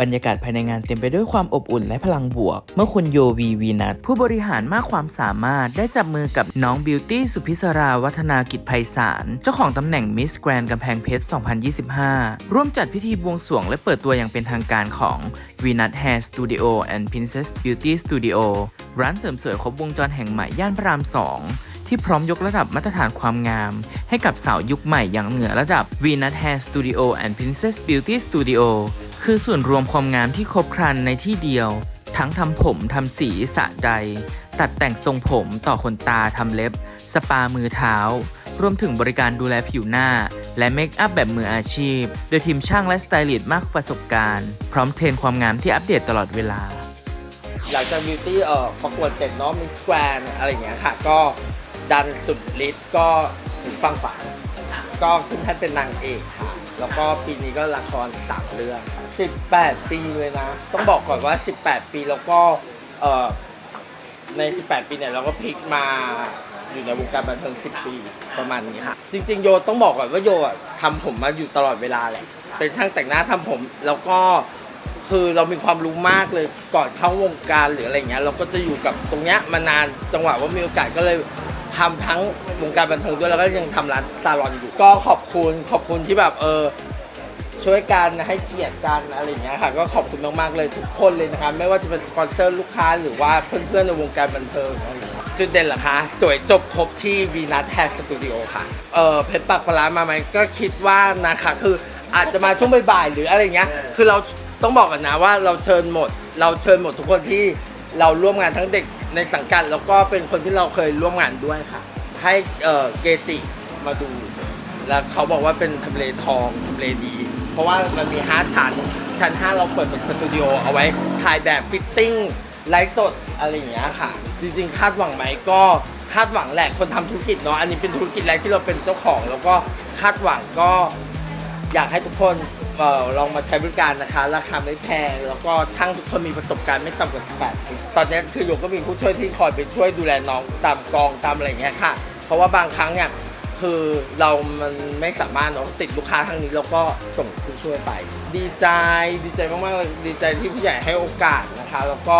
บรรยากาศภายในงานเต็มไปด้วยความอบอุ่นและพลังบวก เมื่อคุณโยวีวีนัทผู้บริหารมากความสามารถได้จับมือกับน้องบิวตี้สุพิศราวัฒนากิจไพศาล เจ้าของตำแหน่งมิสแกรนกำแพงเพชร 2025 ร่วมจัดพิธีบวงสรวงและเปิดตัวอย่างเป็นทางการของ v n u t Hair Studio and Princess Beauty Studio ร้านเสริมสวยครบวงจรแห่งใหม่ย่านพระราม 2ที่พร้อมยกระดับมาตรฐานความงาม ให้กับสาวยุคใหม่อย่างเหนือระดับ v n u t Hair Studio and Princess Beauty Studio คือส่วนรวมความงามที่ครบครันในที่เดียว ทั้งทำผมทำสีสระใด ตัดแต่งทรงผมต่อขนตาทำเล็บ สปามือเท้า รวมถึงบริการดูแลผิวหน้า และเมคอัพแบบมืออาชีพ โดยทีมช่างและสไตลิสต์มากประสบการณ์ พร้อมเทรนความงามที่อัปเดตตลอดเวลา หลังจากบิวตี้เอ่อประกวดเสร็จเนาะมิสแกรนอะไรอย่างเงี้ยค่ะ ก็ดันสุดฤทธิ์ก็ถึงฟังฝันก็ขึ้นแท่านเป็นนางเอกค่ะ แล้วก็ปีนี้ก็ละครสามเรื่อง 18 ปีเลยนะ ต้องบอกก่อนว่า 18 ปีแล้วก็เอ่อใน 18 ปีเนี่ยเราก็พลิกมาอยู่ในวงการบันเทิง 10 ปีประมาณนี้ค่ะ จริง ๆ โยต้องบอกก่อนว่าโยอะทำผมมาอยู่ตลอดเวลาแหละ เป็นช่างแต่งหน้าทำผม แล้วก็คือเรามีความรู้มากเลยก่อนเข้าวงการหรืออะไรเงี้ยเราก็จะอยู่กับตรงเนี้ยมานานจังหวะว่ามีโอกาสก็เลย ทำทั้งวงการบันเทิงด้วยแล้วก็ยังทำร้านซาลอนอยู่ ก็ขอบคุณขอบคุณที่แบบเออช่วยกันให้เกียรติกันอะไรอย่างเงี้ยค่ะก็ขอบคุณมากๆเลยทุกคนเลยนะคะไม่ว่าจะเป็นสปอนเซอร์ลูกค้าหรือว่าเพื่อนๆในวงการบันเทิงอะไรอย่างเงี้ยจุดเด่นเหรอคะ สวยจบครบที่วีนัทแฮร์สตูดิโอค่ะเออเพชรปากปลาร้ามาไหมก็คิดว่านะคะคืออาจจะมาช่วงบ่ายๆหรืออะไรเงี้ยคือเราต้องบอกกันนะว่าเราเชิญหมด เราเชิญหมดทุกคนที่เราร่วมงานทั้งเด็ก ในสังกัดแล้วก็เป็นคนที่เราเคยร่วมงานด้วยค่ะ ให้เออเกจิมาดู แล้วเขาบอกว่าเป็นทำเลทองทำเลดี เพราะว่ามันมี 5 ชั้น ชั้น 5 เราเปิดเป็นสตูดิโอเอาไว้ถ่ายแบบฟิตติ้งไลฟ์สดอะไรอย่างเงี้ยค่ะ จริง ๆ คาดหวังไหมก็คาดหวังแหละคนทำธุรกิจเนาะอันนี้เป็นธุรกิจแรกที่เราเป็นเจ้าของ แล้วก็คาดหวังก็ อยากให้ทุกคนเอ่อลองมาใช้บริการนะคะ ราคาไม่แพง แล้วก็ช่างทุกคนมีประสบการณ์ไม่ต่ำกว่า 18ปีตอนนี้คือโยก็มีผู้ช่วยที่คอยไปช่วยดูแลน้องตามกองตามอะไรอย่างเงี้ยค่ะ เพราะว่าบางครั้งเนี่ยคือเรามันไม่สามารถเนาะติดลูกค้าทางนี้เราก็ส่งผู้ช่วยไป ดีใจดีใจมากๆเลยดีใจที่ผู้ใหญ่ให้โอกาสนะคะ แล้วก็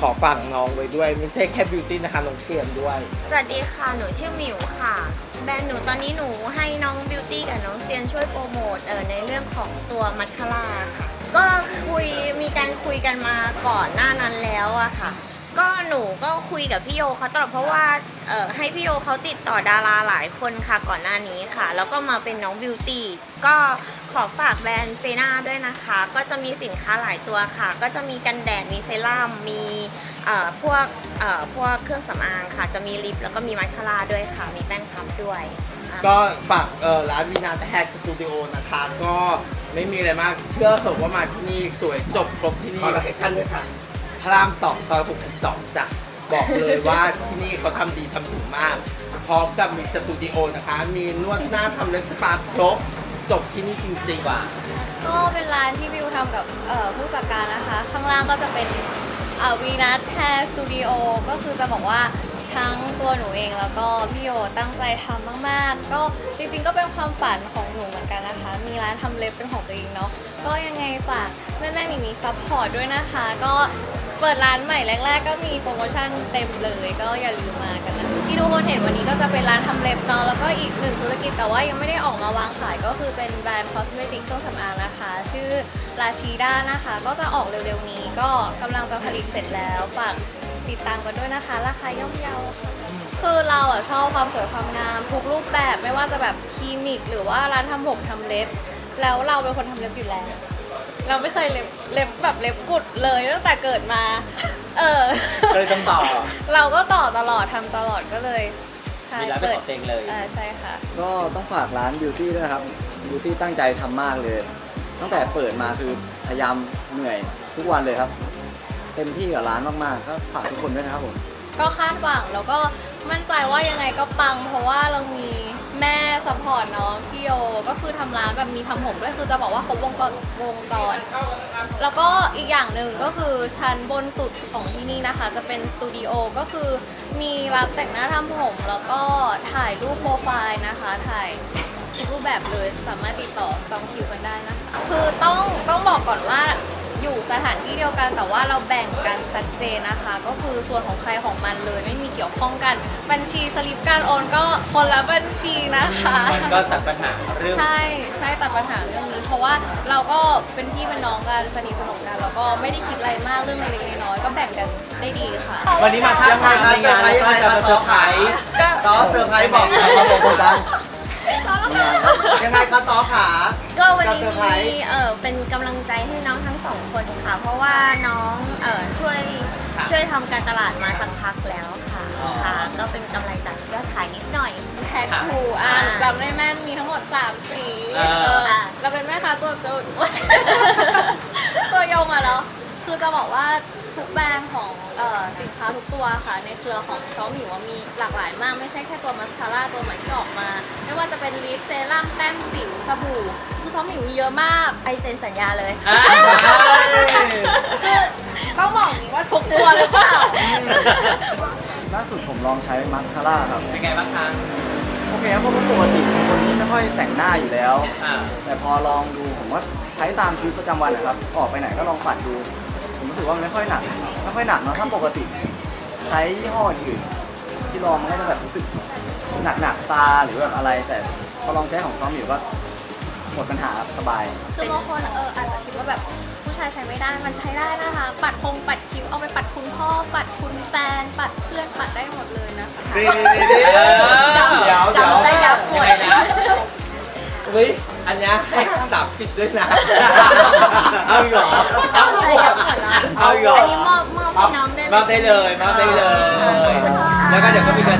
ขอฝากน้องไว้ด้วย ไม่ใช่แค่บิวตี้นะคะน้องเทียนด้วย สวัสดีค่ะ หนูชื่อหมิวค่ะ แบรนด์หนูตอนนี้หนูให้น้องบิวตี้กับน้องเซียนช่วยโปรโมทเออในเรื่องของตัวมัทคาราค่ะ ก็คุยมีการคุยกันมาก่อนหน้านั้นแล้วอะค่ะ ก็หนูก็คุยกับพี่โยเขาตลอดเพราะว่า เออให้พี่โยเขาติดต่อดาราหลายคนค่ะก่อนหน้านี้ค่ะ แล้วก็มาเป็นน้องบิวตี้ก็ขอฝากแบรนด์เฟน่าด้วยนะคะ ก็จะมีสินค้าหลายตัวค่ะ ก็จะมีกันแดดมีเซรั่มมีเอ่อพวกเอ่อพวกเครื่องสำอางค่ะ จะมีลิปแล้วก็มีมัสคาร่าด้วยค่ะ มีแป้งพับด้วยอะ ก็ฝากเอ่อร้านวีนาแฮร์สตูดิโอนะคะ ก็ไม่มีอะไรมาก เชื่อเถอะว่ามาที่นี่สวยจบครบที่นี่ขอโลเคชั่นด้วยค่ะ พระรามสองซอย62จ้ะ บอกเลยว่าที่นี่เขาทำดีทำถึงมาก พร้อมกับมีสตูดิโอนะคะ มีนวดหน้าทำเล็บสปาครบ จบที่นี่จริงๆว่ะ ก็เป็นร้านที่วิวทำกับเอ่อผู้จัดการนะคะ ข้างล่างก็จะเป็นวีนัทแฮร์สตูดิโอ ก็คือจะบอกว่าทั้งตัวหนูเองแล้วก็พี่โยตั้งใจทำมากๆ ก็จริงๆ ก็เป็นความฝันของหนูเหมือนกันนะคะ มีร้านทำเล็บเป็นของตัวเองเนาะ ก็ยังไงฝากแม่แม่ๆมีมีซัพพอร์ตด้วยนะคะ ก็ เปิดร้านใหม่แรก ๆ ก็มีโปรโมชั่นเต็มเลยก็อย่าลืมมากันนะที่ทุกคนเห็นวันนี้ก็จะเป็นร้านทำเล็บเนาะแล้วก็อีกหนึ่งธุรกิจแต่ว่ายังไม่ได้ออกมาวางขายก็คือเป็นแบรนด์คอสเมติกเครื่องสำอางนะคะ ชื่อลาชีด้านะคะ ก็จะออกเร็วๆนี้ก็กำลังจะผลิตเสร็จแล้วฝากติดตามกันด้วยนะคะ ราคาย่อมเยาค่ะ คือเราอะชอบความสวยความงามทุกรูปแบบไม่ว่าจะแบบคลินิก หรือว่าร้านทำผมทำเล็บ แล้วเราเป็นคนทำเล็บอยู่แล้ว เราไม่เคยเล็บเล็บแบบเล็บกุดเลยตั้งแต่เกิดมา เออ ก็เลยต้องต่อ เราก็ต่อตลอดทำตลอดก็เลยใช่มีร้านเป็นของตัวเองเลย อ่าใช่ค่ะ ก็ต้องฝากร้านบิวตี้ด้วยนะครับบิวตี้ตั้งใจทำมากเลย ตั้งแต่เปิดมาคือพยายามเหนื่อยทุกวันเลยครับ เต็มที่กับร้านมากๆก็ฝากทุกคนด้วยนะครับผม ก็คาดหวังแล้วก็มั่นใจว่ายังไงก็ปัง เพราะว่าเรามี แม่ซัพพอร์ตเนาะพี่โยก็คือทำร้านแบบมีทำผมด้วยคือจะบอกว่าครบวงจรวงจรแล้วก็อีกอย่างหนึ่งก็คือชั้นบนสุดของที่นี่นะคะ จะเป็นสตูดิโอก็คือมีรับแต่งหน้าทำผม แล้วก็ถ่ายรูปโปรไฟล์นะคะ ถ่ายรูปแบบเลยสามารถติดต่อจองคิวกันได้นะคะ คือต้องต้องบอกก่อนว่า สถานที่เดียวกัน แต่ว่าเราแบ่งกันชัดเจนนะคะ ก็คือส่วนของใครของมันเลย ไม่มีเกี่ยวข้องกัน บัญชีสลิปการโอนก็คนละบัญชีนะคะ มันก็ตัดปัญหาเรื่องใช่ใช่ตัดปัญหาเรื่องนี้ เพราะว่าเราก็เป็นพี่เป็นน้องกันสนิทสนมกันแล้วก็ไม่ได้คิดอะไรมากเรื่องเล็กๆน้อยๆก็แบ่งกันได้ดีค่ะวันนี้มาท้าทายในงานแล้วก็จะมาเซอร์ไพรส์ซอเซอร์ไพรส์บอกครับผมผมดังยังไงคะซอขา ก็วันนี้จะเซอร์ไพรส์ มีเออเป็นกำลังใจให้น้องทั้ง สองคนค่ะ เพราะว่าน้องเออช่วยช่วยทำการตลาดมาสักพักแล้วค่ะค่ะ ก็เป็นกำไรจากยอดขายนิดหน่อยแท็กทูอ่านจำได้แม่นมีทั้งหมด 3 สีอ่าเออเราเป็นแม่ค้าตัวตัวตัวยงอะเนาะคือจะบอกว่าทุกแบรนด์ของเอ่อสินค้าทุกตัวค่ะ ในเครือของเขาหมิวว่ามีหลากหลายมาก ไม่ใช่แค่ตัวมัสคาร่าตัวใหม่ที่ออกมา ไม่ว่าจะเป็นลิปเซรั่มแต้มสิวสบู่ คือเขาหมิวมีเยอะมากไอเซ็นสัญญาเลยคือต้องบอกอย่างนี้ว่าทุกตัวหรือเปล่า ล่าสุดผมลองใช้มาสคาร่าครับ เป็นไงบ้างคะโอเคครับเพราะว่าปกติเป็นคนที่ไม่ค่อยแต่งหน้าอยู่แล้ว อ่าแต่พอลองดูผมว่าใช้ตามชีวิตประจำวันนะครับ ออกไปไหนก็ลองปัดดู ผมรู้สึกว่ามันไม่ค่อยหนักไม่ค่อยหนักเนอะถ้าปกติ ใช้ยี่ห้ออื่นที่ลองมันก็จะแบบรู้สึกหนักหนักๆตาหรือแบบอะไร แต่พอลองใช้ของซ้อมอยู่ก็ห มดปัญหาครับสบาย คือบางคนเอออาจจะคิดว่าแบบผู้ชายใช้ไม่ได้ มันใช้ได้นะคะ ปัดคงปัดคิ้ว เอาไปปัดคุณพ่อ ปัดคุณแฟน ปัดเพื่อน ปัดได้หมดเลยนะคะดีดีดีเออเดี๋ยวเดี๋ยวจำได้ยับหมยังดไงนะเฮ้ย อันเนี้ยให้สามสิบด้วยนะ เอาอีกเหรอได้ยับหมดแล้วเอาอีกเหรออันนี้มอบมอบให้น้องได้เลยมอบได้เลยมอบได้เลย แล้วก็เดี๋ยวก็มีการ